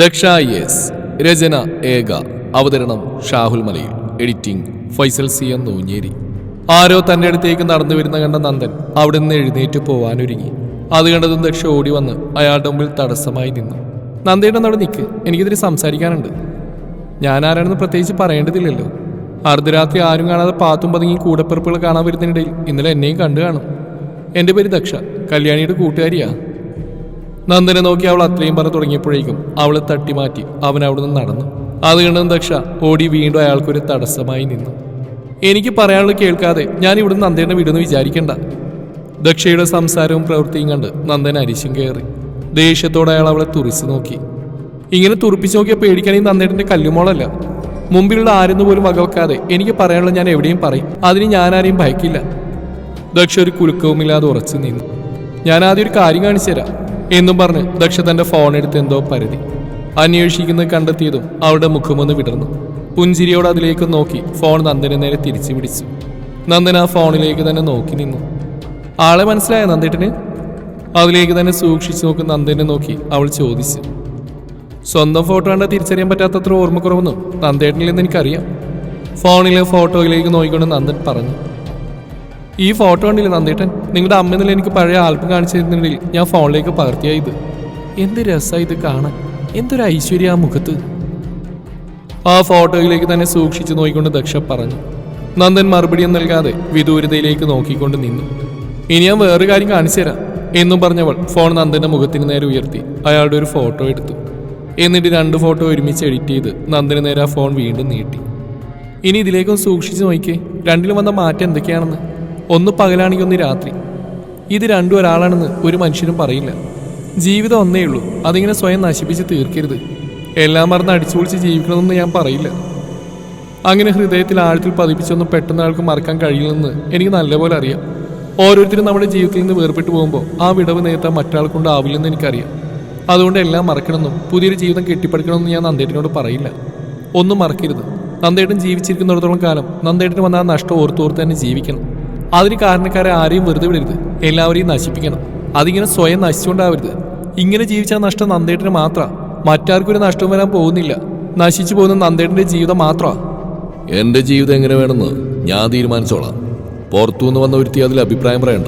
Daksha S രചന ഏക അവതരണം Shahul Malayil editing Faisal C M Noonjeri. ആരോ തന്റെ അടുത്തേക്ക് നടന്നു വരുന്ന കണ്ട നന്ദൻ അവിടെ നിന്ന് എഴുന്നേറ്റ് പോവാനൊരുങ്ങി. അത് കണ്ടതും ദക്ഷ ഓടി വന്ന് അയാളുടെ മുമ്പിൽ തടസ്സമായി നിന്നു. നന്ദയുടെ നട നിൽക്ക് എനിക്കിതിന് സംസാരിക്കാനുണ്ട്. ഞാൻ ആരാണെന്ന് പ്രത്യേകിച്ച് പറയേണ്ടതില്ലല്ലോ. അർദ്ധരാത്രി ആരും കാണാതെ പാത്തും പതുങ്ങി കൂടപ്പിറപ്പുകൾ കാണാൻ വരുന്നതിനിടയിൽ ഇന്നലെ എന്നെയും കണ്ടു കാണും. എന്റെ പേര് ദക്ഷ കല്യാണിയുടെ കൂട്ടുകാരിയാ. നന്ദനെ നോക്കി അവൾ അത്രയും പറഞ്ഞു തുടങ്ങിയപ്പോഴേക്കും അവളെ തട്ടിമാറ്റി അവൻ അവിടെ നിന്ന് നടന്നു. അത് കണ്ടും ദക്ഷ ഓടി വീണ്ടും അയാൾക്കൊരു തടസ്സമായി നിന്നു. എനിക്ക് പറയാനുള്ളത് കേൾക്കാതെ ഞാൻ ഇവിടുന്ന് നന്ദേനെ വിടുന്നു വിചാരിക്കണ്ട. ദക്ഷയുടെ സംസാരവും പ്രവൃത്തിയും കണ്ട് നന്ദൻ അരിശം കയറി. ദേഷ്യത്തോടെ അയാൾ അവളെ തുറിച്ചു നോക്കി. ഇങ്ങനെ തുറപ്പിച്ചു നോക്കിയ പേടിക്കണമെങ്കിൽ നന്ദേടിന്റെ കല്ലുമോളല്ല. മുമ്പിലുള്ള ആരെന്ന് പോലും വകവെക്കാതെ എനിക്ക് പറയാനുള്ള ഞാൻ എവിടെയും പറയും. അതിന് ആരെയും ഭയക്കില്ല. ദക്ഷ ഒരു കുലുക്കവുമില്ലാതെ ഉറച്ചു നിന്നു. ഞാൻ ആദ്യം ഒരു കാര്യം കാണിച്ചു തരാം എന്നും പറഞ്ഞ് ദക്ഷ തന്റെ ഫോൺ എടുത്ത് എന്തോ പരതി. അന്വേഷിക്കുന്നത് കണ്ടെത്തിയതും അവളുടെ മുഖമൊന്ന് വിടർന്നു. പുഞ്ചിരിയോട് അതിലേക്ക് നോക്കി ഫോൺ നന്ദനെ നേരെ തിരിച്ചു പിടിച്ചു നന്ദന ആ ഫോണിലേക്ക് തന്നെ നോക്കി നിന്നു. ആളെ മനസ്സിലായ നന്ദേട്ടന്? അതിലേക്ക് തന്നെ സൂക്ഷിച്ചു നോക്കുന്ന നന്ദനെ നോക്കി അവൾ ചോദിച്ചു. സ്വന്തം ഫോട്ടോ കണ്ടാൽ തിരിച്ചറിയാൻ പറ്റാത്തത്ര ഓർമ്മക്കുറവൊന്നും നിന്ന് എനിക്കറിയാം. ഫോണിലെ ഫോട്ടോയിലേക്ക് നോക്കിക്കൊണ്ട് നന്ദൻ പറഞ്ഞു. ഈ ഫോട്ടോ കണ്ടില്ലേ നന്ദേട്ടൻ? നിങ്ങളുടെ അമ്മ എനിക്ക് പഴയ ആൽബം കാണിച്ചു തരുന്നുണ്ടെങ്കിൽ ഞാൻ ഫോണിലേക്ക് പകർത്തിയ ഇത്. എന്ത് രസമായി ഇത് കാണാൻ. എന്തൊരു ഐശ്വര്യ ആ മുഖത്ത്. ആ ഫോട്ടോയിലേക്ക് തന്നെ സൂക്ഷിച്ചു നോക്കിക്കൊണ്ട് ദക്ഷ പറഞ്ഞു. നന്ദൻ മറുപടിയും നൽകാതെ വിദൂരതയിലേക്ക് നോക്കിക്കൊണ്ട് നിന്നു. ഇനി ഞാൻ വേറൊരു കാര്യം കാണിച്ചു തരാം. എന്നും പറഞ്ഞവൾ ഫോൺ നന്ദന്റെ മുഖത്തിന് നേരെ ഉയർത്തി അയാളുടെ ഒരു ഫോട്ടോ എടുത്തു. എന്നിട്ട് രണ്ട് ഫോട്ടോ ഒരുമിച്ച് എഡിറ്റ് ചെയ്ത് നന്ദന് നേരെ ആ ഫോൺ വീണ്ടും നീട്ടി. ഇനി ഇതിലേക്കൊന്ന് സൂക്ഷിച്ചു നോക്കിയേ രണ്ടിലും വന്ന മാറ്റം എന്തൊക്കെയാണെന്ന്. ഒന്ന് പകലാണെങ്കിൽ ഒന്ന് രാത്രി. ഇത് രണ്ടും ഒരാളാണെന്ന് ഒരു മനുഷ്യനും പറയില്ല. ജീവിതം ഒന്നേ ഉള്ളൂ. അതിങ്ങനെ സ്വയം നശിപ്പിച്ച് തീർക്കരുത്. എല്ലാം മറന്ന് അടിച്ചു പൊളിച്ച് ജീവിക്കണമെന്ന് ഞാൻ പറയില്ല. അങ്ങനെ ഹൃദയത്തിൽ ആഴത്തിൽ പതിപ്പിച്ചൊന്നും പെട്ടെന്ന് ആൾക്ക് മറക്കാൻ കഴിയില്ലെന്ന് എനിക്ക് നല്ലപോലെ അറിയാം. ഓരോരുത്തരും നമ്മുടെ ജീവിതത്തിൽ നിന്ന് വേർപെട്ടു പോകുമ്പോൾ ആ വിടവ് നേരത്താൻ മറ്റാൾക്കൊണ്ടാവില്ലെന്ന് എനിക്കറിയാം. അതുകൊണ്ട് എല്ലാം മറക്കണമെന്നും പുതിയൊരു ജീവിതം കെട്ടിപ്പടുക്കണമെന്നും ഞാൻ നന്ദേട്ടനോട് പറയില്ല. ഒന്നും മറക്കരുത്. നന്ദേട്ടൻ ജീവിച്ചിരിക്കുന്നിടത്തോളം കാലം നന്ദേട്ടന് വന്ന ആ നഷ്ടം ഓർത്തോർത്ത് തന്നെ ജീവിക്കണം. അതിന് കാരണക്കാരെ ആരെയും വെറുതെ വിടരുത്. എല്ലാവരെയും നശിപ്പിക്കണം. അതിങ്ങനെ സ്വയം നശിച്ചുകൊണ്ടാവരുത്. ഇങ്ങനെ ജീവിച്ച നഷ്ടം നന്ദേട്ടന് മാത്രം. മറ്റാർക്കും ഒരു നഷ്ടവും വരാൻ പോകുന്നില്ല. നശിച്ചു പോകുന്ന നന്ദേട്ടന്റെ ജീവിതം മാത്രമാ എന്റെ ജീവിതം എങ്ങനെ വേണമെന്ന് ഞാൻ തീരുമാനിച്ചോളാം. പുറത്തുനിന്ന് വന്ന ഒരുത്തി അതിൽ അഭിപ്രായം പറയണ്ട.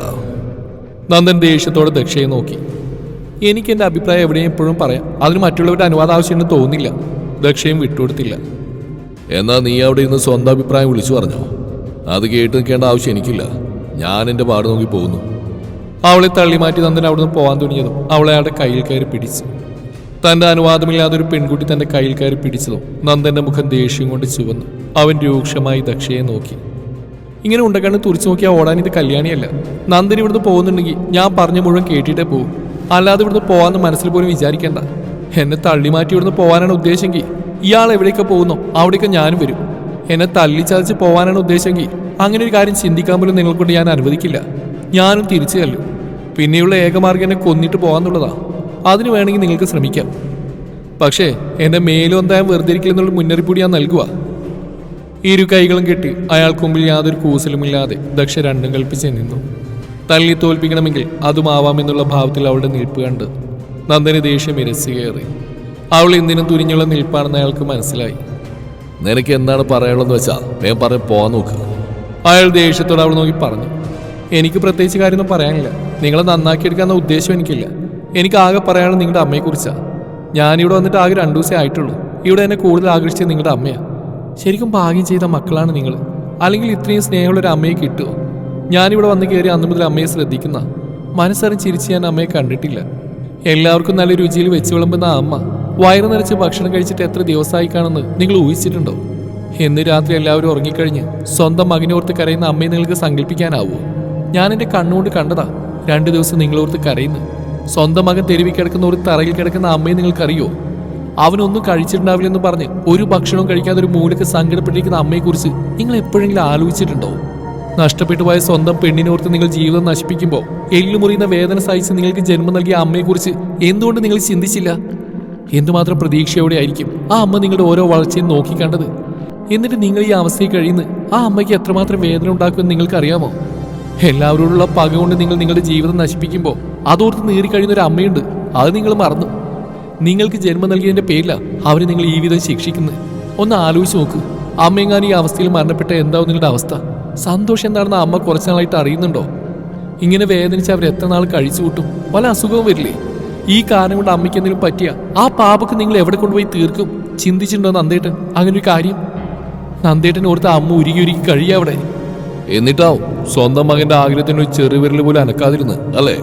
നന്ദൻ ദേഷ്യത്തോടെ ദക്ഷയെ നോക്കി. എനിക്ക് എന്റെ അഭിപ്രായം എവിടെയും എപ്പോഴും പറയാം. അതിന് മറ്റുള്ളവരുടെ അനുവാദം ആവശ്യമെന്ന് തോന്നില്ല ദക്ഷയും വിട്ടുകൊടുത്തില്ല. എന്നാ നീ അവിടെ ഇരുന്ന് സ്വന്തം അഭിപ്രായം വിളിച്ചു പറഞ്ഞോ? അത് കേട്ട് നിൽക്കേണ്ട ആവശ്യം എനിക്കില്ല. ഞാൻ എന്റെ പാട് നോക്കി പോകുന്നു. അവളെ തള്ളി മാറ്റി നന്ദൻ അവിടുന്ന് പോകാൻ തുടങ്ങിയതും അവളെ അയാളുടെ കയ്യിൽ കയറി പിടിച്ചു. തന്റെ അനുവാദമില്ലാതെ ഒരു പെൺകുട്ടി തന്റെ കയ്യിൽ കയറി പിടിച്ചതും നന്ദന്റെ മുഖം ദേഷ്യം കൊണ്ട് ചുവന്നു. അവൻ രൂക്ഷമായി ദക്ഷയെ നോക്കി. ഇങ്ങനെ ഉണ്ടക്കണ്ണ് തുറിച്ചു നോക്കിയാൽ ഓടാൻ ഇത് കല്യാണിയല്ല. നന്ദൻ ഇവിടുന്ന് പോകുന്നുണ്ടെങ്കിൽ ഞാൻ പറഞ്ഞ മുഴുവൻ കേട്ടിട്ടേ പോകും അല്ലാതെ ഇവിടുന്ന് പോവാന്ന് മനസ്സിൽ പോലും വിചാരിക്കേണ്ട. എന്നെ തള്ളി മാറ്റി ഇവിടുന്ന് പോകാനാണ് ഉദ്ദേശമെങ്കിൽ ഇയാൾ എവിടേക്ക് പോകുന്നോ അവിടേക്ക് ഞാനും വരും. എന്നെ തള്ളി പോവാനാണ് ഉദ്ദേശമെങ്കിൽ അങ്ങനെ ഒരു കാര്യം ചിന്തിക്കാൻ പോലും നിങ്ങൾക്കൊണ്ട് ഞാൻ അനുവദിക്കില്ല. ഞാനും തിരിച്ചു തല്ലും പിന്നെയുള്ള ഏകമാർഗം എന്നെ കൊന്നിട്ട് പോകാന്നുള്ളതാ. അതിന് വേണമെങ്കിൽ നിങ്ങൾക്ക് ശ്രമിക്കാം. പക്ഷേ എന്റെ മേലും എന്തായാലും വെറുതെ ഇരിക്കില്ലെന്നുള്ള മുന്നറിയിപ്പ് കൂടി ഞാൻ നൽകുക ഇരു കൈകളും കെട്ടി അയാൾക്ക് മുമ്പിൽ യാതൊരു കൂസലുമില്ലാതെ ദക്ഷ രണ്ടും കൽപ്പിച്ച് നിന്നു. തള്ളി തോൽപ്പിക്കണമെങ്കിൽ അതുമാവാമെന്നുള്ള ഭാവത്തിൽ അവളുടെ നിൽപ്പ് കണ്ട് നന്ദന ദേഷ്യം ഇരച്ചു കയറി അവൾ എന്തിനും തുരിഞ്ഞുള്ള നിൽപ്പാണെന്ന് അയാൾക്ക് മനസ്സിലായി. നിനക്ക് എന്താണ് പറയാനുള്ളതെന്ന് വെച്ചാൽ വേഗം പറഞ്ഞ് പോവാൻ നോക്ക്. അയാൾ ദേഷ്യത്തോടെ അവൾ നോക്കി പറഞ്ഞു. എനിക്ക് പ്രത്യേകിച്ച് കാര്യമൊന്നും പറയാനില്ല. നിങ്ങളെ നന്നാക്കി എടുക്കാന്ന ഉദ്ദേശം എനിക്കില്ല. എനിക്ക് ആകെ പറയാനുള്ളത് നിങ്ങളുടെ അമ്മയെക്കുറിച്ചാണ് ഞാനിവിടെ വന്നിട്ട് ആകെ രണ്ടു ദിവസമേ ആയിട്ടുള്ളൂ. ഇവിടെ എന്നെ കൂടുതൽ ആകർഷിച്ചത് നിങ്ങളുടെ അമ്മയാണ് ശരിക്കും ഭാഗ്യം ചെയ്ത മക്കളാണ് നിങ്ങൾ അല്ലെങ്കിൽ ഇത്രയും സ്നേഹമുള്ള ഒരു അമ്മയെ കിട്ടുമോ ഞാനിവിടെ വന്ന് കയറി അന്ന് മുതൽ അമ്മയെ ശ്രദ്ധിക്കുന്ന. മനസ്സറിഞ്ഞ് ചിരിച്ച് ഞാൻ അമ്മയെ കണ്ടിട്ടില്ല. എല്ലാവർക്കും നല്ല രുചിയിൽ വെച്ച് വിളമ്പുന്ന അമ്മ. വയറു നിറച്ച് ഭക്ഷണം കഴിച്ചിട്ട് എത്ര ദിവസമായി കാണുമെന്ന് നിങ്ങൾ ഊഹിച്ചിട്ടുണ്ടോ? എന്ന് രാത്രി എല്ലാവരും ഉറങ്ങിക്കഴിഞ്ഞ് സ്വന്തം മകനോർത്ത് കരയുന്ന അമ്മയെ നിങ്ങൾക്ക് സങ്കല്പിക്കാനാവോ? ഞാൻ എന്റെ കണ്ണുകൊണ്ട് കണ്ടതാ. രണ്ടു ദിവസം നിങ്ങളോർത്ത് കരയുന്നു. സ്വന്തം മകൻ തെരുവി കിടക്കുന്ന ഒരു തറയിൽ കിടക്കുന്ന അമ്മയെ നിങ്ങൾക്കറിയോ? അവനൊന്നും കഴിച്ചിട്ടുണ്ടാവില്ലെന്ന് പറഞ്ഞ് ഒരു ഭക്ഷണവും കഴിക്കാതെ ഒരു മൂലക്ക് സങ്കടപ്പെട്ടിരിക്കുന്ന അമ്മയെക്കുറിച്ച് നിങ്ങൾ എപ്പോഴെങ്കിലും ആലോചിച്ചിട്ടുണ്ടോ? നഷ്ടപ്പെട്ടു പോയ സ്വന്തം പെണ്ണിനോർത്ത് നിങ്ങൾ ജീവിതം നശിപ്പിക്കുമ്പോൾ എല്ലുമുറിയുന്ന വേദന സഹിച്ച് നിങ്ങൾക്ക് ജന്മം നൽകിയ അമ്മയെക്കുറിച്ച് എന്തുകൊണ്ട് നിങ്ങൾ ചിന്തിച്ചില്ല? എന്തുമാത്രം പ്രതീക്ഷയോടെ ആയിരിക്കും ആ അമ്മ നിങ്ങളുടെ ഓരോ വളർച്ചയും നോക്കിക്കണ്ടത്? എന്നിട്ട് നിങ്ങൾ ഈ അവസ്ഥയിൽ കഴിയുന്ന ആ അമ്മയ്ക്ക് എത്രമാത്രം വേദന ഉണ്ടാക്കുമെന്ന് നിങ്ങൾക്കറിയാമോ? എല്ലാവരോടുള്ള പക കൊണ്ട് നിങ്ങൾ നിങ്ങളുടെ ജീവിതം നശിപ്പിക്കുമ്പോൾ അതോർത്ത് നേറിക്കഴിയുന്ന ഒരു അമ്മയുണ്ട്. അത് നിങ്ങൾ മറന്നു. നിങ്ങൾക്ക് ജന്മം നൽകിയതിന്റെ പേരിലാണ് അവർ നിങ്ങൾ ഈ വിധം ശിക്ഷിക്കുന്നത് ഒന്ന് ആലോചിച്ച് നോക്ക്. അമ്മയെങ്ങാനും ഈ അവസ്ഥയിൽ മരണപ്പെട്ട എന്താവും നിങ്ങളുടെ അവസ്ഥ? സന്തോഷം എന്താണെന്ന് അമ്മ കുറച്ചാളായിട്ട് അറിയുന്നുണ്ടോ? ഇങ്ങനെ വേദനിച്ച് അവർ എത്ര നാൾ കഴിച്ചു കൂട്ടും പല അസുഖവും വരില്ലേ? ഈ കാരണം കൊണ്ട് അമ്മയ്ക്ക് എന്തെങ്കിലും പറ്റിയ? ആ പാപക്ക് നിങ്ങൾ എവിടെ കൊണ്ടുപോയി തീർക്കും? ചിന്തിച്ചിട്ടുണ്ടോ നന്ദേട്ടൻ? അങ്ങനെ ഒരു കാര്യം? നന്ദേട്ടൻ ഓർത്ത് അമ്മ ഉരുകി ഉരുകി കഴിയ അവിടെ. എന്നിട്ടാവും സ്വന്തം മകന്റെ ആഗ്രഹത്തിന് ഒരു ചെറുവിരൽ പോലും അനക്കാതിരുന്ന് അല്ലേ?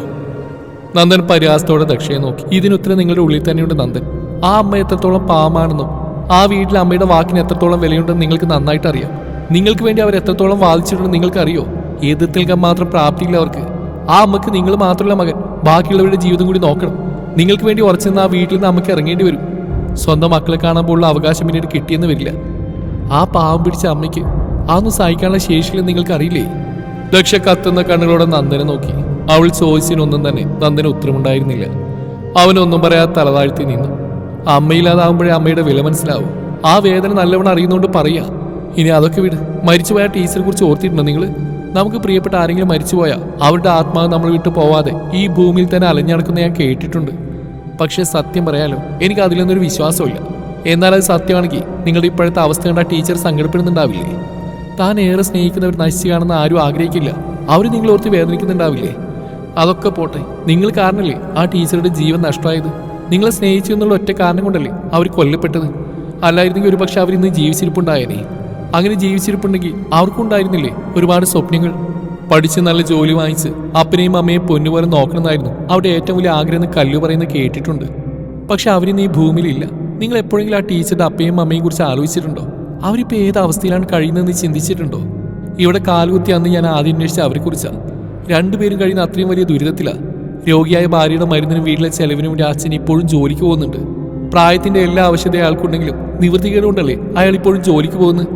നന്ദൻ പരിഹാസത്തോടെ ദക്ഷയെ നോക്കി. ഇതിനുത്തരം നിങ്ങളുടെ ഉള്ളിൽ തന്നെയുണ്ട് നന്ദൻ. ആ അമ്മ എത്രത്തോളം പാമാണെന്നും ആ വീട്ടിലെ അമ്മയുടെ വാക്കിന് എത്രത്തോളം വിലയുണ്ടെന്ന് നിങ്ങൾക്ക് നന്നായിട്ട് അറിയാം. നിങ്ങൾക്ക് വേണ്ടി അവർ എത്രത്തോളം വാദിച്ചിട്ടുണ്ടെന്ന് നിങ്ങൾക്ക് അറിയോ എതിർത്ത് നിൽക്കാൻ മാത്രം പ്രാപ്തിയില്ല അവർക്ക്. ആ അമ്മയ്ക്ക് നിങ്ങൾ മാത്രമല്ല മകൻ. ബാക്കിയുള്ളവരുടെ ജീവിതം കൂടി നോക്കണം. നിങ്ങൾക്ക് വേണ്ടി ഉറച്ചെന്ന് ആ വീട്ടിൽ നിന്ന് നമുക്ക് ഇറങ്ങേണ്ടി വരും. സ്വന്തം മക്കളെ കാണാൻ പോലുള്ള അവകാശം പിന്നീട് കിട്ടിയെന്ന് വരില്ല. ആ പാവം പിടിച്ച അമ്മയ്ക്ക് അതൊന്നും സഹിക്കാനുള്ള ശേഷിയില്ലെന്ന് നിങ്ങൾക്ക് അറിയില്ലേ ദക്ഷ കത്തുന്ന കണ്ണുകളോടെ നന്ദനെ നോക്കി. അവൾ ചോദിച്ചതിനൊന്നും തന്നെ നന്ദന് ഉത്തരമുണ്ടായിരുന്നില്ല. അവനൊന്നും പറയാതെ തലതാഴ്ത്തി നിന്നു. അമ്മയില്ലാതാവുമ്പോഴേ അമ്മയുടെ വില മനസ്സിലാവും. ആ വേദന നല്ലവണ്ണം അറിയുന്നോണ്ട് പറയാ. ഇനി അതൊക്കെ വിട്. മരിച്ചുപോയ ടീച്ചറെ കുറിച്ച് ഓർത്തിട്ടുണ്ടോ നിങ്ങൾ നമുക്ക് പ്രിയപ്പെട്ട ആരെങ്കിലും മരിച്ചുപോയാൽ അവരുടെ ആത്മാവ് നമ്മൾ വിട്ടു പോവാതെ ഈ ഭൂമിയിൽ തന്നെ അലഞ്ഞടക്കുന്ന ഞാൻ കേട്ടിട്ടുണ്ട്. പക്ഷേ സത്യം പറയാലോ എനിക്ക് അതിലൊന്നൊരു വിശ്വാസമില്ല എന്നാൽ അത് സത്യമാണെങ്കിൽ നിങ്ങളുടെ ഇപ്പോഴത്തെ അവസ്ഥ കണ്ട ടീച്ചർ സങ്കടപ്പെടുന്നുണ്ടാവില്ലേ? താൻ ഏറെ സ്നേഹിക്കുന്നവർ നശിച്ചു കാണുന്ന ആരും ആഗ്രഹിക്കില്ല. അവർ നിങ്ങൾ ഓർത്ത് വേദനിക്കുന്നുണ്ടാവില്ലേ? അതൊക്കെ പോട്ടെ നിങ്ങൾ കാരണല്ലേ ആ ടീച്ചറുടെ ജീവൻ നഷ്ടമായത്? നിങ്ങളെ സ്നേഹിച്ചു എന്നുള്ള ഒറ്റ കാരണം കൊണ്ടല്ലേ അവർ കൊല്ലപ്പെട്ടത്? അല്ലായിരുന്നെങ്കിൽ ഒരു പക്ഷെ അവർ ഇന്ന് ജീവിച്ചിരിപ്പുണ്ടായേനെ. അങ്ങനെ ജീവിച്ചിരിപ്പുണ്ടെങ്കിൽ അവർക്കുണ്ടായിരുന്നില്ലേ ഒരുപാട് സ്വപ്നങ്ങൾ. പഠിച്ച് നല്ല ജോലി വാങ്ങിച്ച് അപ്പനെയും അമ്മയും പൊന്നുപോലെ നോക്കണമെന്നായിരുന്നു അവിടെ ഏറ്റവും വലിയ ആഗ്രഹം എന്ന് കല്ലു പറയുന്നത് കേട്ടിട്ടുണ്ട്. പക്ഷെ അവരിന്ന് ഈ ഭൂമിയിലില്ല. നിങ്ങൾ എപ്പോഴെങ്കിലും ആ ടീച്ചറുടെ അപ്പയും അമ്മയും കുറിച്ച് ആലോചിച്ചിട്ടുണ്ടോ? അവരിപ്പോൾ ഏത് അവസ്ഥയിലാണ് കഴിയുന്നതെന്ന് ചിന്തിച്ചിട്ടുണ്ടോ? ഇവിടെ കാലുകുത്തി അന്ന് ഞാൻ ആദ്യം അന്വേഷിച്ച അവരെ കുറിച്ചാണ്. രണ്ടുപേരും കഴിയുന്ന അത്രയും വലിയ ദുരിതത്തിലാണ് രോഗിയായ ഭാര്യയുടെ മരുന്നിനും വീട്ടിലെ ചെലവിനും വേണ്ടി അച്ഛൻ ഇപ്പോഴും ജോലിക്ക് പോകുന്നുണ്ട്. പ്രായത്തിന്റെ എല്ലാ ആവശ്യത അയാൾക്കുണ്ടെങ്കിലും നിവൃത്തികേടുകൊണ്ടല്ലേ അയാൾ ഇപ്പോഴും ജോലിക്ക് പോകുന്നത്?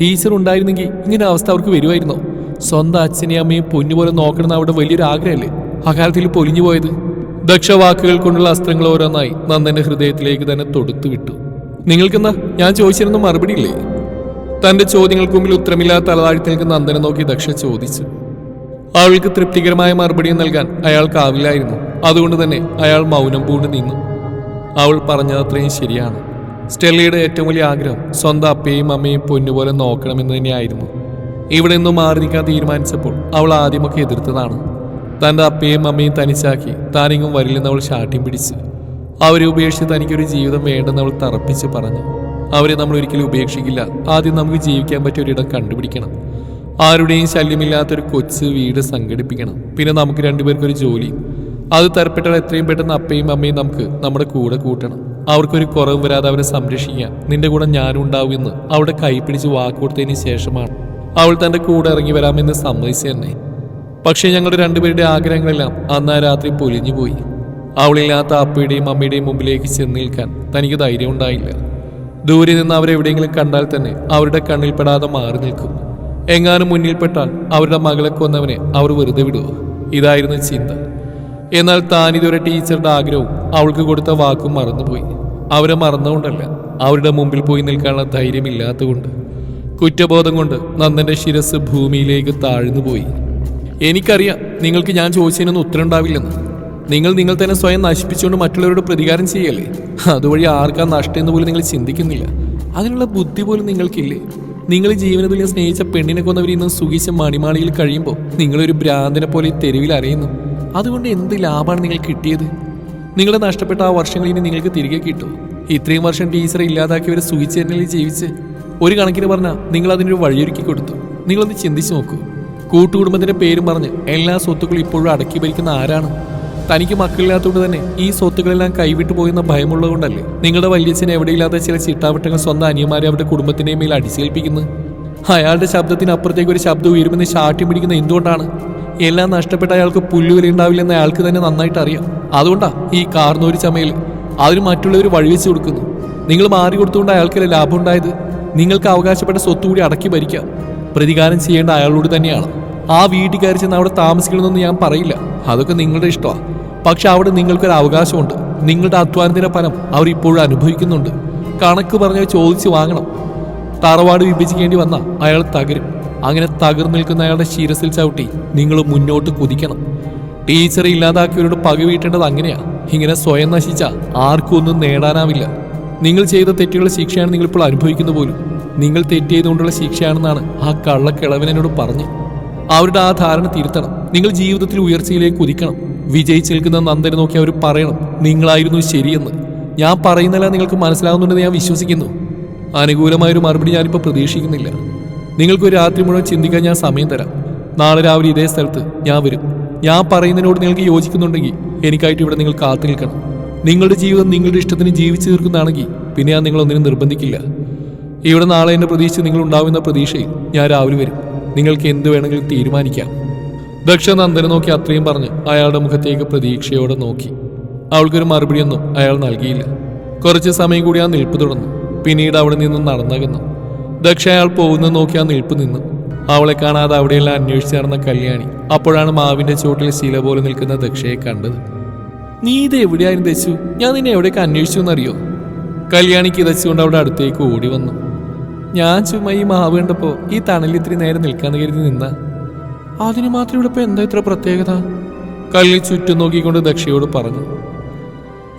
ടീച്ചർ ഉണ്ടായിരുന്നെങ്കിൽ ഇങ്ങനെ അവസ്ഥ അവർക്ക് വരുമായിരുന്നോ. സ്വന്തം അച്ഛനെയും അമ്മയും പൊന്നുപോലെ നോക്കണമെന്ന് അവിടെ വലിയൊരു ആഗ്രഹമല്ലേ? അകാലത്തിൽ പൊലിഞ്ഞു പോയത്. ദക്ഷ വാക്കുകൾ കൊണ്ടുള്ള അസ്ത്രങ്ങൾ ഓരോന്നായി നന്ദന്റെ ഹൃദയത്തിലേക്ക് തന്നെ തൊടുത്തു വിട്ടു. നിങ്ങൾക്കെന്നാ ഞാൻ ചോദിച്ചിരുന്ന മറുപടി ഇല്ലേ? തന്റെ ചോദ്യങ്ങൾക്ക് മുമ്പിൽ ഉത്തരമില്ലാത്ത തലതാഴ്ത്തി നിൽക്കുന്ന നന്ദനെ നോക്കി ദക്ഷ ചോദിച്ചു. അവൾക്ക് തൃപ്തികരമായ മറുപടി നൽകാൻ അയാൾക്കാവില്ലായിരുന്നു അതുകൊണ്ട് തന്നെ അയാൾ മൗനം പൂണ്ട് നിന്നു. അവൾ പറഞ്ഞത് അത്രയും ശരിയാണ്. സ്റ്റെല്ലയുടെ ഏറ്റവും വലിയ ആഗ്രഹം സ്വന്തം അപ്പയും അമ്മയും പൊന്നുപോലെ നോക്കണമെന്ന് തന്നെയായിരുന്നു. ഇവിടെ നിന്നും മാറി നിൽക്കാൻ തീരുമാനിച്ചപ്പോൾ അവൾ ആദ്യമൊക്കെ എതിർത്തതാണ്. തന്റെ അപ്പയും അമ്മയും തനിച്ചാക്കി താനിങ്ങും വരില്ലെന്ന് അവൾ ശാഠ്യം പിടിച്ച്. അവരെ ഉപേക്ഷിച്ച് തനിക്കൊരു ജീവിതം വേണ്ടെന്ന് അവൾ തറപ്പിച്ച് പറഞ്ഞു. അവരെ നമ്മൾ ഒരിക്കലും ഉപേക്ഷിക്കില്ല. ആദ്യം നമുക്ക് ജീവിക്കാൻ പറ്റിയ ഒരിടം കണ്ടുപിടിക്കണം. ആരുടെയും ശല്യമില്ലാത്തൊരു കൊച്ച് വീട് സംഘടിപ്പിക്കണം. പിന്നെ നമുക്ക് രണ്ടുപേർക്കൊരു ജോലി. അത് തരപ്പെട്ടാൽ എത്രയും പെട്ടെന്ന് അപ്പയും അമ്മയും നമുക്ക് നമ്മുടെ കൂടെ കൂട്ടണം. അവർക്കൊരു കുറവ് വരാതെ അവരെ സംരക്ഷിക്കാൻ നിന്റെ കൂടെ ഞാനും ഉണ്ടാവുമെന്ന് എന്ന് കൈ പിടിച്ച് വാക്ക് കൊടുത്തതിന് ശേഷമാണ് അവൾ തന്റെ കൂടെ ഇറങ്ങി വരാമെന്ന് സമ്മതിച്ചു തന്നെ. പക്ഷേ ഞങ്ങളുടെ രണ്ടുപേരുടെ ആഗ്രഹങ്ങളെല്ലാം അന്ന് രാത്രി പൊലിഞ്ഞുപോയി അവളില്ലാത്ത അപ്പയുടെയും അമ്മയുടെയും മുമ്പിലേക്ക് ചെന്ന് നിൽക്കാൻ തനിക്ക് ധൈര്യം ഉണ്ടായില്ല. ദൂരെ നിന്ന് അവരെവിടെയെങ്കിലും കണ്ടാൽ തന്നെ അവരുടെ കണ്ണിൽപ്പെടാതെ മാറി നിൽക്കും. എങ്ങാനും മുന്നിൽപ്പെട്ടാൽ അവരുടെ മകളെ കൊന്നവനെ അവർ വെറുതെ വിടുവോ? ഇതായിരുന്നു ചിന്ത. എന്നാൽ താൻ ഇതുവരെ ടീച്ചറുടെ ആഗ്രഹവും അവൾക്ക് കൊടുത്ത വാക്കും മറന്നുപോയി. അവരെ മറന്നുകൊണ്ടല്ല അവരുടെ മുമ്പിൽ പോയി നിൽക്കാനുള്ള ധൈര്യമില്ലാത്തതുകൊണ്ട്. കുറ്റബോധം കൊണ്ട് നന്ദന്റെ ശിരസ് ഭൂമിയിലേക്ക് താഴ്ന്നു പോയി എനിക്കറിയാം നിങ്ങൾക്ക് ഞാൻ ചോദിച്ചതിനൊന്നും ഉത്തരം ഉണ്ടാവില്ലെന്ന്. നിങ്ങൾ നിങ്ങൾ തന്നെ സ്വയം നശിപ്പിച്ചുകൊണ്ട് മറ്റുള്ളവരോട് പ്രതികാരം ചെയ്യല്ലേ? അതുവഴി ആർക്കാ നഷ്ടം എന്ന് പോലും നിങ്ങൾ ചിന്തിക്കുന്നില്ല. അതിനുള്ള ബുദ്ധി പോലും നിങ്ങൾക്കില്ലേ? നിങ്ങൾ ജീവിതത്തിൽ സ്നേഹിച്ച പെണ്ണിനെ കൊന്നവരിന്നും സുഖിച്ച മണിമാളിയിൽ കഴിയുമ്പോൾ നിങ്ങളൊരു ഭ്രാന്തനെ പോലെ തെരുവിൽ അറിയുന്നു അതുകൊണ്ട് എന്ത് ലാഭമാണ് നിങ്ങൾ കിട്ടിയത്? നിങ്ങളുടെ നഷ്ടപ്പെട്ട ആ വർഷങ്ങൾ ഇനി നിങ്ങൾക്ക് തിരികെ കിട്ടും. ഇത്രയും വർഷം ടീച്ചറെ ഇല്ലാതാക്കിയവരെ സൂചിച്ചേരനിൽ ജീവിച്ച്? ഒരു കണക്കിന് പറഞ്ഞാൽ നിങ്ങൾ അതിനൊരു വഴിയൊരുക്കി കൊടുത്തു. നിങ്ങളൊന്ന് ചിന്തിച്ചു നോക്കൂ. കൂട്ടുകുടുംബത്തിന്റെ പേരും പറഞ്ഞ് എല്ലാ സ്വത്തുക്കളും ഇപ്പോഴും അടക്കി ഭരിക്കുന്ന ആരാണ്? തനിക്ക് മക്കളില്ലാത്തതുകൊണ്ട് തന്നെ ഈ സ്വത്തുക്കളെല്ലാം കൈവിട്ടു പോയെന്ന ഭയമുള്ളതുകൊണ്ടല്ലേ? നിങ്ങളുടെ വല്യച്ഛൻ എവിടെയില്ലാത്ത ചില ചിട്ടാവട്ടങ്ങൾ സ്വന്തം അനിയന്മാരെ അവരുടെ കുടുംബത്തിന്റെ മേൽ അടിച്ചേൽപ്പിക്കുന്നത് അയാളുടെ ശബ്ദത്തിനപ്പുറത്തേക്ക് ഒരു ശബ്ദം ഉയരുമെന്ന് ശാഠ്യം പിടിക്കുന്ന എന്തുകൊണ്ടാണ്? എല്ലാം നഷ്ടപ്പെട്ട അയാൾക്ക് പുല്ലുവില ഉണ്ടാവില്ലെന്ന് അയാൾക്ക് തന്നെ നന്നായിട്ട് അറിയാം. അതുകൊണ്ടാ ഈ കാർന്നൂരി ചമയിൽ അതിന് മറ്റുള്ളവർ വഴിവെച്ച് കൊടുക്കുന്നു. നിങ്ങൾ മാറി കൊടുത്തുകൊണ്ട് അയാൾക്കല്ലേ ലാഭം ഉണ്ടായത്? നിങ്ങൾക്ക് അവകാശപ്പെട്ട സ്വത്ത് കൂടി അടക്കി ഭരിക്കാം. പ്രതികാരം ചെയ്യേണ്ട അയാളോട് തന്നെയാണ്. ആ വീട്ടിൽ കയറി ചെന്ന് അവിടെ താമസിക്കണമെന്ന് ഞാൻ പറയില്ല. അതൊക്കെ നിങ്ങളുടെ ഇഷ്ടമാണ് പക്ഷെ അവിടെ നിങ്ങൾക്കൊരു അവകാശമുണ്ട്. നിങ്ങളുടെ അധ്വാനത്തിന്റെ ഫലം അവർ ഇപ്പോഴും അനുഭവിക്കുന്നുണ്ട്. കണക്ക് പറഞ്ഞ് ചോദിച്ച് വാങ്ങണം. തറവാട് വിഭജിക്കേണ്ടി വന്ന അയാൾ തകരും. അങ്ങനെ തകർന്നു നിൽക്കുന്ന അയാളുടെ ശിരസിൽ ചവിട്ടി നിങ്ങൾ മുന്നോട്ട് കുതിക്കണം. ടീച്ചറെ ഇല്ലാതാക്കിയവരോട് പക വീട്ടേണ്ടത് അങ്ങനെയാ. ഇങ്ങനെ സ്വയം നശിച്ച ആർക്കും ഒന്നും നേടാനാവില്ല. നിങ്ങൾ ചെയ്ത തെറ്റുകളുടെ ശിക്ഷയാണ് നിങ്ങൾ ഇപ്പോൾ അനുഭവിക്കുന്നത് പോലും. നിങ്ങൾ തെറ്റ് തെറ്റിയതുകൊണ്ടുള്ള ശിക്ഷയാണെന്നാണ് ആ കള്ളക്കിളവൻ എന്നോട് പറഞ്ഞു അവരുടെ ആ ധാരണ തിരുത്തണം. നിങ്ങൾ ജീവിതത്തിൽ ഉയർച്ചയിലേക്ക് കുതിക്കണം. വിജയിച്ചു നിൽക്കുന്ന നന്ദനെ നോക്കി അവർ പറയണം നിങ്ങളായിരുന്നു ശരിയെന്ന്. ഞാൻ പറയുന്നില്ല നിങ്ങൾക്ക് മനസ്സിലാവുന്നുണ്ടെന്ന് ഞാൻ വിശ്വസിക്കുന്നു. അനുകൂലമായൊരു മറുപടി ഞാനിപ്പോൾ പ്രതീക്ഷിക്കുന്നില്ല. നിങ്ങൾക്ക് ഒരു രാത്രി മുഴുവൻ ചിന്തിക്കാൻ ഞാൻ സമയം തരാം. നാളെ രാവിലെ ഇതേ സ്ഥലത്ത് ഞാൻ വരും. ഞാൻ പറയുന്നതിനോട് നിങ്ങൾക്ക് യോജിക്കുന്നുണ്ടെങ്കിൽ എനിക്കായിട്ട് ഇവിടെ നിങ്ങൾ കാത്തു നിൽക്കണം. നിങ്ങളുടെ ജീവിതം നിങ്ങളുടെ ഇഷ്ടത്തിന് ജീവിച്ചു തീർക്കുന്നതാണെങ്കിൽ പിന്നെ ഞാൻ നിങ്ങളൊന്നിനും നിർബന്ധിക്കില്ല. ഇവിടെ നാളെ എന്നെ പ്രതീക്ഷിച്ച് നിങ്ങൾ ഉണ്ടാവുന്ന പ്രതീക്ഷയിൽ ഞാൻ രാവിലെ വരും. നിങ്ങൾക്ക് എന്ത് വേണമെങ്കിലും തീരുമാനിക്കാം. ദക്ഷ നന്ദനെ നോക്കി അത്രയും പറഞ്ഞ് അയാളുടെ മുഖത്തേക്ക് പ്രതീക്ഷയോടെ നോക്കി. അവൾക്കൊരു മറുപടിയൊന്നും അയാൾ നൽകിയില്ല. കുറച്ച് സമയം കൂടി ആ നിൽപ്പ് തുടർന്നു. പിന്നീട് അവിടെ നിന്ന് നടന്നകന്നു. ദക്ഷ അയാൾ പോകുന്നത് നോക്കി ആ നിൽപ്പ് നിന്നു. അവളെ കാണാതെ അവിടെയെല്ലാം അന്വേഷിച്ച് നടന്ന കല്യാണി. അപ്പോഴാണ് മാവിന്റെ ചോട്ടിൽ ശില പോലെ നിൽക്കുന്ന ദക്ഷയെ കണ്ടത്. നീ ഇത് എവിടെയായിരുന്നു ദശു ഞാൻ നിന്നെ എവിടെയൊക്കെ അന്വേഷിച്ചു എന്നറിയോ? കല്യാണിക്ക് ഇതച്ചുകൊണ്ട് അവിടെ അടുത്തേക്ക് ഓടി വന്നു. ഞാൻ ചുമ്മാ ഈ മാവ് കണ്ടപ്പോ ഈ തണലിൽ ഇത്തിരി നേരം നിൽക്കാന്ന് കരുതി നിന്ന. അതിന് മാത്രം ഇവിടെ ഇപ്പൊ എന്താ ഇത്ര പ്രത്യേകത? കല്ലിൽ ചുറ്റും നോക്കിക്കൊണ്ട് ദക്ഷയോട് പറഞ്ഞു.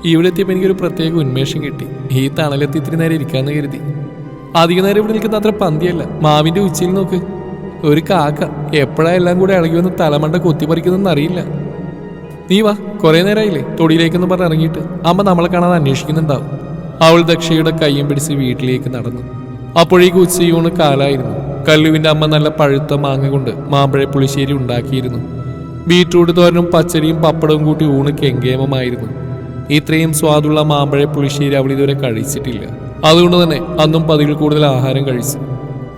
ഇവിടെ എത്തിയപ്പോൾ എനിക്കൊരു പ്രത്യേക ഉന്മേഷം കിട്ടി. ഈ തണലെത്തി ഇത്തിരി നേരം ഇരിക്കാന്ന് കരുതി. അധിക നേരം ഇവിടെ നിൽക്കുന്ന അത്ര പന്തിയല്ല. മാവിന്റെ ഉച്ചയിൽ നോക്ക്. ഒരു കാക്ക എപ്പോഴാ എല്ലാം കൂടെ ഇളകി വന്ന് തലമണ്ട കൊത്തിപ്പറിക്കുന്നതെന്ന് അറിയില്ല. നീ വാ കുറെ നേരമായില്ലേ തൊടിയിലേക്കെന്ന് പറഞ്ഞ് ഇറങ്ങിയിട്ട്. അമ്മ നമ്മളെ കാണാതെ അന്വേഷിക്കുന്നുണ്ടാവും. അവൾ ദക്ഷയുടെ കയ്യും പിടിച്ച് വീട്ടിലേക്ക് നടന്നു. അപ്പോഴേക്ക് ഉച്ചയൂണ് കാലായിരുന്നു. കല്ലുവിന്റെ അമ്മ നല്ല പഴുത്ത മാങ്ങ കൊണ്ട് മാമ്പഴ പുളിശ്ശേരി ഉണ്ടാക്കിയിരുന്നു. ബീറ്റ്റൂട്ട് തോരനും പച്ചരിയും പപ്പടവും കൂട്ടി ഊണ് കെങ്കേമമായിരുന്നു. ഇത്രയും സ്വാദുള്ള മാമ്പഴ പുളിശ്ശേരി അവൾ ഇതുവരെ കഴിച്ചിട്ടില്ല. അതുകൊണ്ട് തന്നെ അന്നും പതിവിൽ കൂടുതൽ ആഹാരം കഴിച്ചു.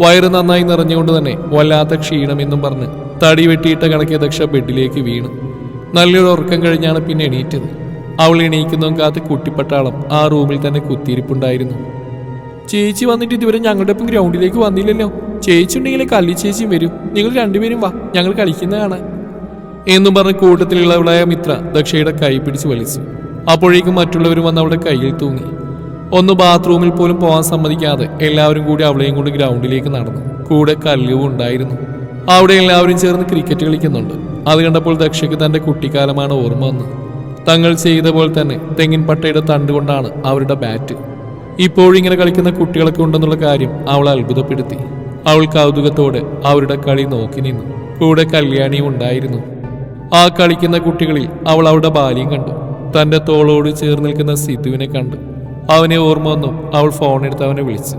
വയറ് നന്നായി നിറഞ്ഞുകൊണ്ട് തന്നെ വല്ലാത്ത ക്ഷീണം എന്നും പറഞ്ഞ് തടി വെട്ടിയിട്ട കണക്കിയ ദക്ഷ ബെഡിലേക്ക് വീണു. നല്ലൊരു ഉറക്കം കഴിഞ്ഞാണ് പിന്നെ എണീറ്റത്. അവൾ എണീക്കുന്നതും കാത്ത് കുട്ടിപ്പട്ടാളം ആ റൂമിൽ തന്നെ കുത്തിയിരിപ്പുണ്ടായിരുന്നു. ചേച്ചി വന്നിട്ട് ഇതുവരെ ഞങ്ങളുടെ ഒപ്പം ഗ്രൗണ്ടിലേക്ക് വന്നില്ലല്ലോ. ചേച്ചി ഉണ്ടെങ്കിൽ കല്ലി ചേച്ചിയും വരും. നിങ്ങൾ രണ്ടുപേരും വാ. ഞങ്ങൾ കളിക്കുന്ന കാണാൻ. എന്നും പറഞ്ഞ് കൂട്ടത്തിലുള്ളവളായ മിത്ര ദക്ഷയുടെ കൈ പിടിച്ച് വലിച്ചു. അപ്പോഴേക്കും മറ്റുള്ളവരും വന്ന് അവളുടെ കയ്യിൽ തൂങ്ങി. ഒന്ന് ബാത്റൂമിൽ പോലും പോകാൻ സമ്മതിക്കാതെ എല്ലാവരും കൂടി അവളെയും കൊണ്ട് ഗ്രൗണ്ടിലേക്ക് നടന്നു. കൂടെ കല്ലുവും ഉണ്ടായിരുന്നു. അവിടെ എല്ലാവരും ചേർന്ന് ക്രിക്കറ്റ് കളിക്കുന്നുണ്ട്. അത് കണ്ടപ്പോൾ ദക്ഷയ്ക്ക് തന്റെ കുട്ടിക്കാലമാണ് ഓർമ്മ വന്നത്. തങ്ങൾ ചെയ്ത പോലെ തന്നെ തെങ്ങിൻ പട്ടയുടെ തണ്ട് കൊണ്ടാണ് അവരുടെ ബാറ്റ് ഇപ്പോഴിങ്ങനെ കളിക്കുന്ന കുട്ടികളൊക്കെ ഉണ്ടെന്നുള്ള കാര്യം അവൾ അത്ഭുതപ്പെടുത്തി. അവൾ കൗതുകത്തോടെ അവരുടെ കളി നോക്കി നിന്നു. കൂടെ കല്യാണിയും ഉണ്ടായിരുന്നു. ആ കളിക്കുന്ന കുട്ടികളിൽ അവൾ അവളുടെ ബാല്യം കണ്ടു. തന്റെ തോളോട് ചേർന്ന് നിൽക്കുന്ന സിധുവിനെ കണ്ടു. അവനെ ഓർമ്മ വന്നു. അവൾ ഫോൺ എടുത്ത് അവനെ വിളിച്ചു.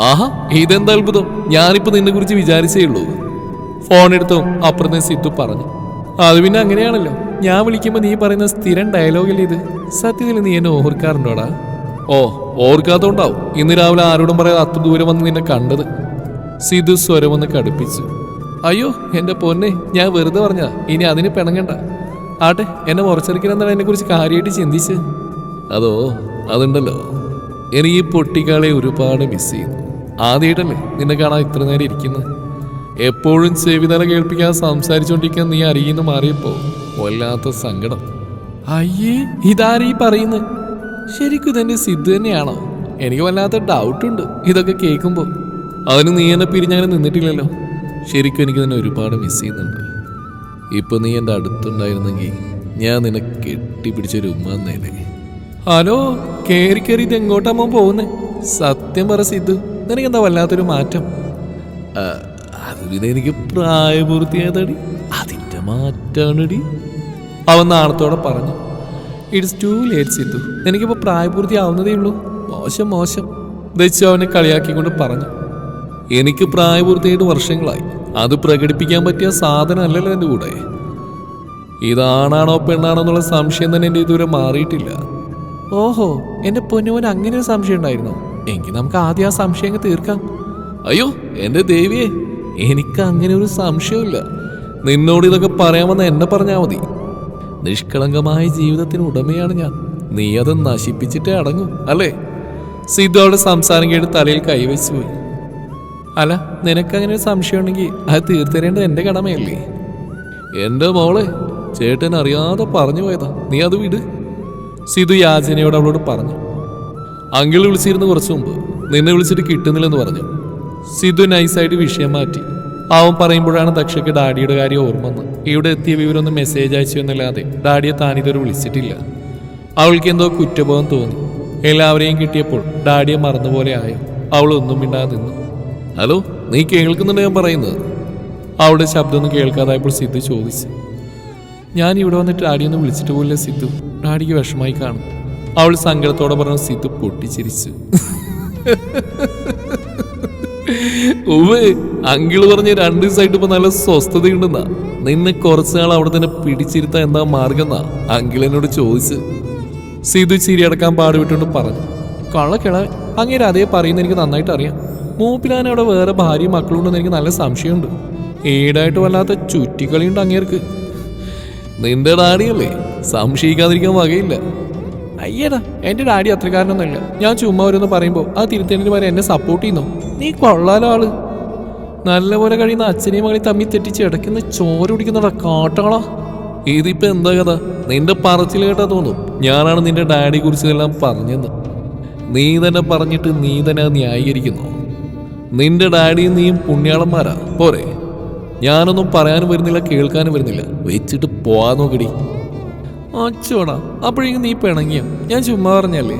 ആഹാ ഇതെന്താ അത്ഭുതം? ഞാനിപ്പോ നിന്നെ കുറിച്ച് വിചാരിച്ചേ ഉള്ളൂ. ഫോൺ എടുത്തു അപ്പുറത്തെ സിദ്ധു പറഞ്ഞു. അത് പിന്നെ അങ്ങനെയാണല്ലോ. ഞാൻ വിളിക്കുമ്പോൾ നീ പറയുന്ന സ്ഥിരം ഡയലോഗല്ലേ ഇത്? സത്യത്തിൽ നീ എന്നെ ഓർക്കാറുണ്ടോടാ? ഓ ഓർക്കാത്തോണ്ടാവും. ഇന്ന് രാവിലെ ആരോടും പറയാതെ അത്ര ദൂരം വന്ന് നിന്നെ കണ്ടത്. സിധു സ്വരമൊന്ന് കടുപ്പിച്ചു. അയ്യോ എന്റെ പൊന്നെ ഞാൻ വെറുതെ പറഞ്ഞ ഇനി അതിന് പിണങ്ങണ്ട. ആട്ടെ എന്നെ മുറച്ചെറുക്കനെന്നാണ് എന്നെ കുറിച്ച് കാര്യമായിട്ട് ചിന്തിച്ച്? അതോ അതുണ്ടല്ലോ. എനിക്ക് ഈ പൊട്ടിക്കാളെ ഒരുപാട് മിസ് ചെയ്യുന്നു. ആദ്യമായിട്ടല്ലേ നിന്നെ കാണാൻ ഇത്ര നേരം ഇരിക്കുന്നത് എപ്പോഴും ചെവിതല കേൾപ്പിക്കാൻ സംസാരിച്ചുകൊണ്ടിരിക്കാൻ നീ അറിയുന്നു മാറിയപ്പോ വല്ലാത്ത സങ്കടം. അയ്യേ ഇതാരീ പറയുന്നത് ശരിക്കും ഇതെന്റെ സിദ്ധു തന്നെയാണോ? എനിക്ക് വല്ലാത്ത ഡൗട്ടുണ്ട് ഇതൊക്കെ കേൾക്കുമ്പോൾ അതിന് നീ എന്നെ പിരിഞ്ഞങ്ങനെ നിന്നിട്ടില്ലല്ലോ. ശരിക്കും എനിക്ക് നിന്നെ ഒരുപാട് മിസ് ചെയ്യുന്നുണ്ട്. ഇപ്പൊ നീ എന്റെ അടുത്തുണ്ടായിരുന്നെങ്കിൽ ഞാൻ നിന്നെ കെട്ടിപ്പിടിച്ചൊരു ഉമ്മ നേനെ ഹലോ കേറി കേറി ഇത് എങ്ങോട്ടാമോ പോകുന്നേ? സത്യം പറ സിദ്ധു നിനക്കെന്താ വല്ലാത്തൊരു മാറ്റം? അത് പിന്നെ എനിക്ക് പ്രായപൂർത്തിയായതടി. അതിന്റെ മാറ്റാണടി. അവൻ നാണത്തോടെ പറഞ്ഞു ഇറ്റ്സ് ടു ലേറ്റ് സിദ്ധു. എനിക്കിപ്പോ പ്രായപൂർത്തിയാവുന്നതേ ഉള്ളൂ. മോശം മോശം. ദച്ചു അവനെ കളിയാക്കിക്കൊണ്ട് പറഞ്ഞു എനിക്ക് പ്രായപൂർത്തിയായിട്ട് വർഷങ്ങളായി. അത് പ്രകടിപ്പിക്കാൻ പറ്റിയ സാധനം അല്ലല്ലോ എന്റെ കൂടെ. ഇതാണാണോ പെണ്ണാണോ എന്നുള്ള സംശയം തന്നെ എന്റെ ഇതുവരെ മാറിയിട്ടില്ല. ഓഹോ എന്റെ പൊന്നുവൻ അങ്ങനെ ഒരു സംശയം ഉണ്ടായിരുന്നു. എങ്കിൽ നമുക്ക് ആദ്യം ആ സംശയം അങ്ങ് തീർക്കാം. അയ്യോ എന്റെ ദേവിയെ എനിക്ക് അങ്ങനെ ഒരു സംശയമില്ല നിന്നോട് ഇതൊക്കെ പറയാമെന്ന് എന്നെ പറഞ്ഞാൽ മതി. നിഷ്കളങ്കമായ ജീവിതത്തിന് ഉടമയാണ് ഞാൻ. നീ അത് നശിപ്പിച്ചിട്ടേ അടങ്ങും അല്ലേ? സിദ്ധു അവളുടെ സംസാരം കേട്ട് തലയിൽ കൈവച്ചു പോയി. അല്ല നിനക്കങ്ങനെ ഒരു സംശയം ഉണ്ടെങ്കിൽ അത് തീർത്തരേണ്ടത് എന്റെ കടമയല്ലേ? എന്റെ മോളെ ചേട്ടൻ അറിയാതെ പറഞ്ഞു പോയതാ. നീ അത് വിട്. സിധു യാചനയോട് അവളോട് പറഞ്ഞു അങ്കിൾ വിളിച്ചിരുന്നു കുറച്ചു മുമ്പ്. നിന്നെ വിളിച്ചിട്ട് കിട്ടുന്നില്ലെന്ന് പറഞ്ഞു. സിധു നൈസായിട്ട് വിഷയം മാറ്റി. അവൻ പറയുമ്പോഴാണ് ദക്ഷയ്ക്ക് ഡാഡിയുടെ കാര്യം ഓർമ്മ വന്ന് ഇവിടെ എത്തിയ വിവരമൊന്നും മെസ്സേജ് അയച്ചു എന്നല്ലാതെ ഡാഡിയെ താനിതൊരു വിളിച്ചിട്ടില്ല. അവൾക്ക് എന്തോ കുറ്റബോധം തോന്നി. എല്ലാവരെയും കിട്ടിയപ്പോൾ ഡാഡിയെ മറന്നുപോലെ ആയോ. അവൾ ഒന്നും മിണ്ടാതെ നിന്നു. ഹലോ നീ കേൾക്കുന്നുണ്ട് ഞാൻ പറയുന്നത്? അവളുടെ ശബ്ദമൊന്നും കേൾക്കാതായപ്പോൾ സിദ്ധു ചോദിച്ചു. ഞാൻ ഇവിടെ വന്നിട്ട് ഡാഡിയൊന്ന് വിളിച്ചിട്ട് പോലില്ല സിദ്ധു? ഡാഡിക്ക് വിഷമായി കാണും. അവൾ സങ്കടത്തോടെ പറഞ്ഞ സിദ്ധു പൊട്ടിച്ചിരിച്ചു. അങ്കിൾ പറഞ്ഞ് രണ്ട് ദിവസമായിട്ട് ഇപ്പൊ നല്ല സ്വസ്ഥതയുണ്ടെന്നാ. നിന്നെ കുറച്ച് നാൾ അവിടെ തന്നെ പിടിച്ചിരുത്താൻ എന്താ മാർഗം എന്നാ അങ്കിളിനോട് ചോദിച്ച്. സിധു ചിരിയടക്കാൻ പാടുവിട്ടുകൊണ്ട് പറഞ്ഞു കള്ളക്കിള അങ്ങനെ അതേ പറയുന്ന എനിക്ക് നന്നായിട്ട് അറിയാം. മൂപ്പിലാൻ അവിടെ വേറെ ഭാര്യയും മക്കളും ഉണ്ടെന്ന് എനിക്ക് നല്ല സംശയമുണ്ട്. ഏടായിട്ട് വല്ലാത്ത ചുറ്റിക്കളിയുണ്ട് അങ്ങേർക്ക്. നിന്റെ ഡാഡിയല്ലേ? സംശയിക്കാതിരിക്കാൻ വകയില്ല. അയ്യടാ എന്റെ ഡാഡി അത്രക്കാരനൊന്നുമില്ല. ഞാൻ ചുമ്മാ ഓരോന്ന് പറയുമ്പോൾ ആ തിരുത്തേണ്ടിന് വരെ എന്നെ സപ്പോർട്ട് ചെയ്യുന്നു. നീ കൊള്ളാലോ ആൾ. നല്ലപോലെ കഴിയുന്ന അച്ഛനെയും മകളെ തമ്മിൽ തെറ്റിച്ച് ഇടയ്ക്കുന്ന ചോര കുടിക്കുന്നടാ കാട്ടകളാ ഇതിപ്പോ എന്താ കഥ? നിന്റെ പറച്ചിൽ കേട്ടാ തോന്നും. ഞാനാണ് നിന്റെ ഡാഡിയെ കുറിച്ച് ഇതെല്ലാം പറഞ്ഞെന്ന്. നീ തന്നെ പറഞ്ഞിട്ട് നീ തന്നെ ന്യായീകരിക്കുന്നു. നിന്റെ ഡാഡിയും നീയും പുണ്യാളന്മാരാ. പോരെ. ഞാനൊന്നും പറയാനും വരുന്നില്ല കേൾക്കാനും വരുന്നില്ല. വെച്ചിട്ട് പോവാൻ നോക്കടി. അച്ചോടാ അപ്പോഴേക്കും നീ പിണങ്ങിയോ? ഞാൻ ചുമ്മാ പറഞ്ഞല്ലേ?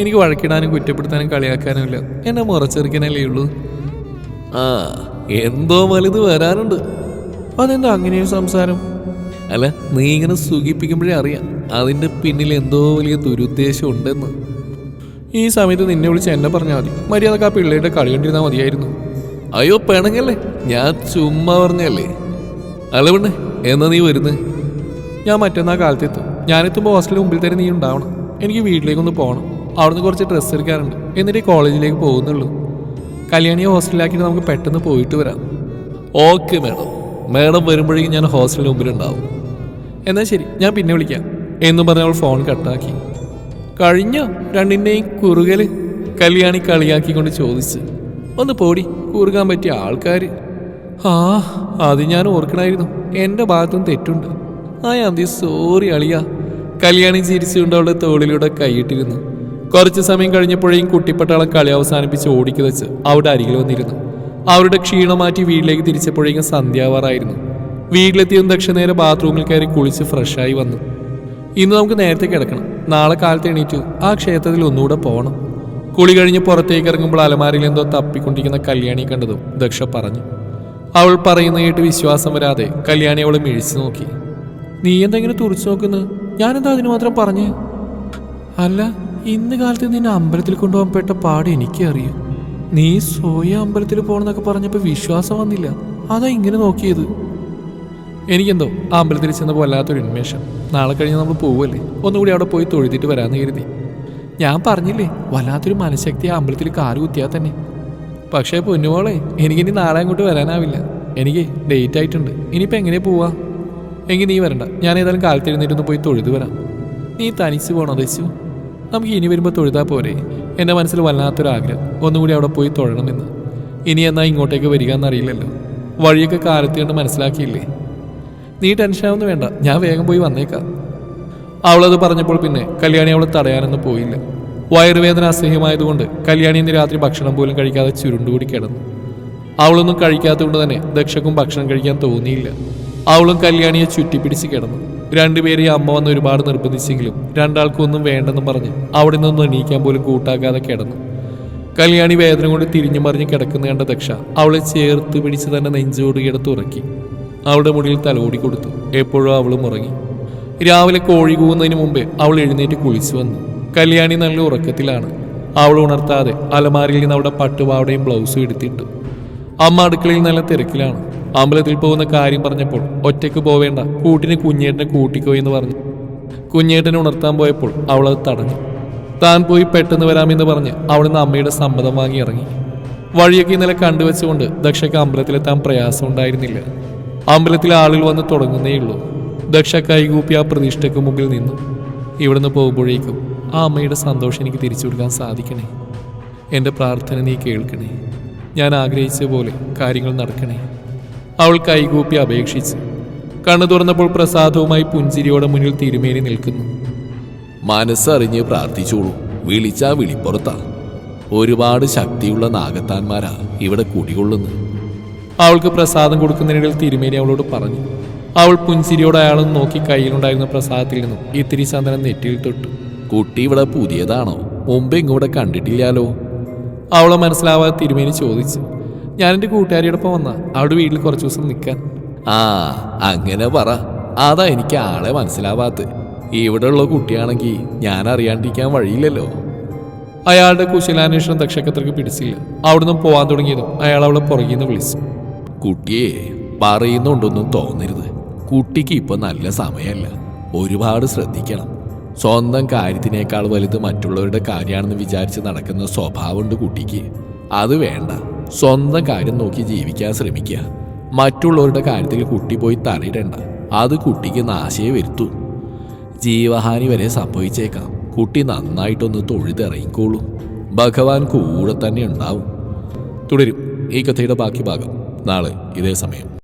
എനിക്ക് വഴക്കിടാനും കുറ്റപ്പെടുത്താനും കളിയാക്കാനും ഇല്ല. എന്നെ മുറച്ചെറുക്കാനല്ലേ ഉള്ളൂ. ആ എന്തോ വലുത് വരാനുണ്ട്. അതെന്താ അങ്ങനെയൊരു സംസാരം? അല്ല നീ ഇങ്ങനെ സുഖിപ്പിക്കുമ്പോഴേ അറിയാം. അതിന്റെ പിന്നിൽ എന്തോ വലിയ ദുരുദ്ദേശം ഉണ്ടെന്ന്. ഈ സമയത്ത് നിന്നെ വിളിച്ച് എന്നെ പറഞ്ഞാൽ മതി. മര്യാദയ്ക്ക് ആ പിള്ളേരുടെ കളി കണ്ടിരുന്നാൽ മതിയായിരുന്നു. അയ്യോ പിണങ്ങല്ലേ? ഞാൻ ചുമ്മാ പറഞ്ഞല്ലേ? അല്ല പെണ്ണേ എന്നാ നീ വരുന്നത് ഞാൻ മറ്റന്നാൾ കാലത്തെത്തും. ഞാനെത്തുമ്പോൾ ഹോസ്റ്റലിന് മുമ്പിൽ തന്നെ നീ ഉണ്ടാവണം എനിക്ക് വീട്ടിലേക്കൊന്ന് പോകണം അവിടുന്ന് കുറച്ച് ഡ്രസ്സ് എടുക്കാറുണ്ട്. എന്നിട്ട് കോളേജിലേക്ക് പോകുന്നുള്ളൂ. കല്യാണിയെ ഹോസ്റ്റലിലാക്കിയിട്ട് നമുക്ക് പെട്ടെന്ന് പോയിട്ട് വരാം. Okay madam. മേഡം വരുമ്പോഴേക്കും ഞാൻ ഹോസ്റ്റലിന് മുമ്പിലുണ്ടാവും. എന്നാൽ ശരി ഞാൻ പിന്നെ വിളിക്കാം. എന്നും പറഞ്ഞ് അവൾ ഫോൺ കട്ടാക്കി. കഴിഞ്ഞ? രണ്ടിന്റെയും കുറുകൽ കല്യാണി കളിയാക്കിക്കൊണ്ട് ചോദിച്ച്. ഒന്ന് പോടി കുറുകാൻ പറ്റിയ ആൾക്കാർ ആ അത് ഞാൻ ഓർക്കണമായിരുന്നു എന്റെ ഭാഗത്തും തെറ്റുണ്ട്. ആ അന്തി സോറി അളിയ. കല്യാണി ചിരിച്ചുകൊണ്ട് അവളുടെ തോളിലൂടെ കൈയിട്ടിരുന്നു. കുറച്ച് സമയം കഴിഞ്ഞപ്പോഴേയും കുട്ടിപ്പട്ടാളം കളി അവസാനിപ്പിച്ച് ഓടിക്കു വെച്ച് അവിടെ അരികിൽ വന്നിരുന്നു. അവരുടെ ക്ഷീണം മാറ്റി വീട്ടിലേക്ക് തിരിച്ചപ്പോഴേക്കും സന്ധ്യാവാറായിരുന്നു. വീട്ടിലെത്തിയും ദക്ഷനേരെ ബാത്റൂമിൽ കയറി കുളിച്ച് ഫ്രഷായി വന്നു. ഇന്ന് നമുക്ക് നേരത്തെ കിടക്കണം. നാളെ കാലത്ത് എണീറ്റു. ആ ക്ഷേത്രത്തിൽ ഒന്നുകൂടെ പോകണം കുളി കഴിഞ്ഞ് പുറത്തേക്ക് ഇറങ്ങുമ്പോൾ അലമാരിൽ എന്തോ തപ്പിക്കൊണ്ടിരിക്കുന്ന കല്യാണി കണ്ടതും ദക്ഷ പറഞ്ഞു. അവൾ പറയുന്ന കേട്ട് വിശ്വാസം വരാതെ കല്യാണി അവളെ മിഴിച്ചു നോക്കി. നീ എന്തെങ്കിലും തുറച്ചു നോക്കുന്നു? ഞാനെന്താ അതിന് മാത്രം പറഞ്ഞേ? അല്ല ഇന്ന് കാലത്ത് നിന്നെ അമ്പലത്തിൽ കൊണ്ടുപോകാൻ പെട്ട പാട് എനിക്കറിയാം. നീ സോയ അമ്പലത്തിൽ പോകണമെന്നൊക്കെ പറഞ്ഞപ്പോൾ വിശ്വാസം വന്നില്ല. അതാ ഇങ്ങനെ നോക്കിയത്. എനിക്കെന്തോ ആ അമ്പലത്തിൽ ചെന്നപ്പോൾ വല്ലാത്തൊരു ഉന്മേഷം. നാളെ കഴിഞ്ഞ് നമ്മൾ പോവല്ലേ? ഒന്നുകൂടി അവിടെ പോയി തൊഴുതിട്ട് വരാമെന്ന് കരുതി. ഞാൻ പറഞ്ഞില്ലേ വല്ലാത്തൊരു മനഃശക്തി ആ അമ്പലത്തിൽ കാറ് കുത്തിയാൽ തന്നെ. പക്ഷേ പൊന്നുമോളെ എനിക്കിനി നാളെ അങ്ങോട്ട് വരാനാവില്ല. എനിക്ക് ഡേറ്റ് ആയിട്ടുണ്ട്. ഇനിയിപ്പോൾ എങ്ങനെ പോവാ? എങ്കിൽ നീ വരണ്ട. ഞാൻ ഏതായാലും കാലത്ത് എഴുന്നേറ്റൊന്ന് പോയി തൊഴുതു വരാം. നീ തനിച്ച് പോകണം ദശു നമുക്ക് ഇനി വരുമ്പോൾ തൊഴുതാ പോരെ. എന്റെ മനസ്സിൽ വല്ലാത്തൊരാഗ്രഹം ഒന്നുകൂടി അവിടെ പോയി തൊഴണമെന്ന്. ഇനി എന്നാ ഇങ്ങോട്ടേക്ക് വരിക എന്നറിയില്ലല്ലോ. വഴിയൊക്കെ കാലത്ത് കണ്ട് മനസ്സിലാക്കിയില്ലേ? നീ ടെൻഷനാവൊന്നും വേണ്ട. ഞാൻ വേഗം പോയി വന്നേക്കാം. അവളത് പറഞ്ഞപ്പോൾ പിന്നെ കല്യാണി അവളെ തടയാനൊന്നും പോയില്ല. വയറുവേദന അസഹ്യമായതുകൊണ്ട് കല്യാണി ഇന്ന് രാത്രി ഭക്ഷണം പോലും കഴിക്കാതെ ചുരുണ്ടുകൂടി കിടന്നു. അവളൊന്നും കഴിക്കാത്തതുകൊണ്ട് തന്നെ ദക്ഷക്കും ഭക്ഷണം കഴിക്കാൻ തോന്നിയില്ല. അവളും കല്യാണിയെ ചുറ്റിപ്പിടിച്ച് കിടന്നു. രണ്ടുപേരെ അമ്മ വന്ന് ഒരുപാട് നിർബന്ധിച്ചെങ്കിലും രണ്ടാൾക്കും ഒന്നും വേണ്ടെന്ന് പറഞ്ഞ് അവിടെ നിന്നൊന്നും എണീക്കാൻ പോലും കൂട്ടാക്കാതെ കിടന്നു. കല്യാണി വേദന കൊണ്ട് തിരിഞ്ഞു മറിഞ്ഞ് കിടക്കുന്ന കണ്ട ദക്ഷ അവളെ ചേർത്ത് പിടിച്ച് തന്നെ നെഞ്ചോട് കിടത്ത് ഉറക്കി. അവളുടെ മുടിയിൽ തലോടി കൊടുത്തു. എപ്പോഴും അവളും ഉറങ്ങി. രാവിലെ കോഴി കൂവുന്നതിന് മുമ്പേ അവൾ എഴുന്നേറ്റ് കുളിച്ചു വന്നു. കല്യാണി നല്ല ഉറക്കത്തിലാണ്. അവൾ ഉണർത്താതെ അലമാരിയിൽ നിന്ന് അവിടെ പട്ടുപാവടയും ബ്ലൗസും എടുത്തിട്ടു. അമ്മ അടുക്കളയിൽ നല്ല തിരക്കിലാണ്. അമ്പലത്തിൽ പോകുന്ന കാര്യം പറഞ്ഞപ്പോൾ ഒറ്റയ്ക്ക് പോവേണ്ട കൂട്ടിന് കുഞ്ഞേട്ടനെ കൂട്ടിക്കോ എന്ന് പറഞ്ഞു. കുഞ്ഞേട്ടനെ ഉണർത്താൻ പോയപ്പോൾ അവൾ അത് തടഞ്ഞു. താൻ പോയി പെട്ടെന്ന് വരാമെന്ന് പറഞ്ഞ് അവിടുന്ന് അമ്മയുടെ സമ്മതം വാങ്ങി ഇറങ്ങി. വഴിയൊക്കെ ഇന്നലെ കണ്ടുവച്ചുകൊണ്ട് ദക്ഷയ്ക്ക് അമ്പലത്തിലെത്താൻ പ്രയാസം ഉണ്ടായിരുന്നില്ല അമ്പലത്തിലെ ആളുകൾ വന്ന് തുടങ്ങുന്നേയുള്ളൂ ദക്ഷ കൈകൂപ്പി ആ പ്രതിഷ്ഠയ്ക്ക് മുമ്പിൽ നിന്നു. ഇവിടുന്ന് പോകുമ്പോഴേക്കും ആ അമ്മയുടെ സന്തോഷം എനിക്ക് തിരിച്ചു കൊടുക്കാൻ സാധിക്കണേ. എന്റെ പ്രാർത്ഥന നീ കേൾക്കണേ. ഞാൻ ആഗ്രഹിച്ച പോലെ കാര്യങ്ങൾ നടക്കണേ. അവൾ കൈകൂപ്പി അപേക്ഷിച്ച് കണ്ണു തുറന്നപ്പോൾ പ്രസാദവുമായി പുഞ്ചിരിയോടെ മുന്നിൽ തിരുമേനി നിൽക്കുന്നു. മനസ്സറിഞ്ഞ് പ്രാർത്ഥിച്ചോളൂ. വിളിച്ചാ വിളിപ്പുറത്താ. ഒരുപാട് ശക്തിയുള്ള നാഗത്താന്മാരാ ഇവിടെ കുടികൊള്ളുന്നു അവൾക്ക് പ്രസാദം കൊടുക്കുന്നതിനിടയിൽ തിരുമേനി അവളോട് പറഞ്ഞു. അവൾ പുഞ്ചിരിയോടെ അയാളെ നോക്കി കയ്യിലുണ്ടായിരുന്ന പ്രസാദത്തിൽ നിന്നും ഇത്തിരി ചന്ദനം നെറ്റിയിൽ തൊട്ടു. കുട്ടി ഇവിടെ പുതിയതാണോ? മുമ്പ് ഇങ്ങോട്ട് കണ്ടിട്ടില്ലാലോ? അവളെ മനസ്സിലാവാതെ തിരുമേനി ചോദിച്ചു ഞാൻ എന്റെ കൂട്ടുകാരിയോടൊപ്പം വന്ന അവിടെ വീട്ടിൽ കുറച്ച് ദിവസം നിൽക്കാൻ. ആ അങ്ങനെ പറ. അതാ എനിക്ക് ആളെ മനസ്സിലാവാത്ത. ഇവിടെയുള്ള കുട്ടിയാണെങ്കിൽ ഞാൻ അറിയാണ്ടിരിക്കാൻ വഴിയില്ലല്ലോ. അയാളുടെ കുശലാന്വേഷണം ദക്ഷക്കത്രക്ക് പിടിച്ചില്ല. അവിടുന്ന് പോവാൻ തുടങ്ങിയതും അയാൾ അവളെ പുറകിൽ നിന്ന് വിളിച്ചു. കുട്ടിയെ പറയുന്നുണ്ടൊന്നും തോന്നരുത്. കുട്ടിക്ക് ഇപ്പൊ നല്ല സമയമല്ല ഒരുപാട് ശ്രദ്ധിക്കണം. സ്വന്തം കാര്യത്തിനേക്കാൾ വലുത് മറ്റുള്ളവരുടെ കാര്യമാണെന്ന് വിചാരിച്ച് നടക്കുന്ന സ്വഭാവമുണ്ട് കുട്ടിക്ക്. അത് വേണ്ട. സ്വന്തം കാര്യം നോക്കി ജീവിക്കാൻ ശ്രമിക്കുക മറ്റുള്ളവരുടെ കാര്യത്തിൽ കുട്ടി പോയി തലയിടണ്ട അത് കുട്ടിക്ക് നാശയെ വരുത്തു. ജീവഹാനി വരെ സംഭവിച്ചേക്കാം. കുട്ടി നന്നായിട്ടൊന്ന് തൊഴുതിറങ്ങിക്കോളൂ ഭഗവാൻ കൂടെ തന്നെ ഉണ്ടാവും. തുടരും. ഈ കഥയുടെ ബാക്കി ഭാഗം. നാളെ ഇതേ സമയം.